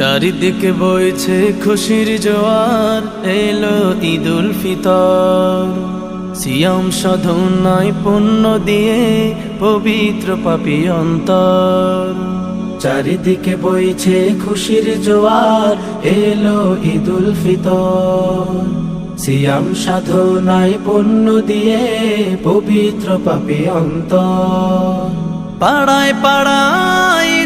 চারিদিকে বইছে খুশির জোয়ার, এলো ঈদুল ফিতর। সিয়াম সাধনায় পুণ্য দিয়ে পবিত্র পাপি অন্তর। চারিদিকে বইছে খুশির জোয়ার, এলো ঈদুল ফিতর। সিয়াম সাধনায় পুণ্য দিয়ে পবিত্র পাপি অন্তর। পাড়ায় পাড়ায়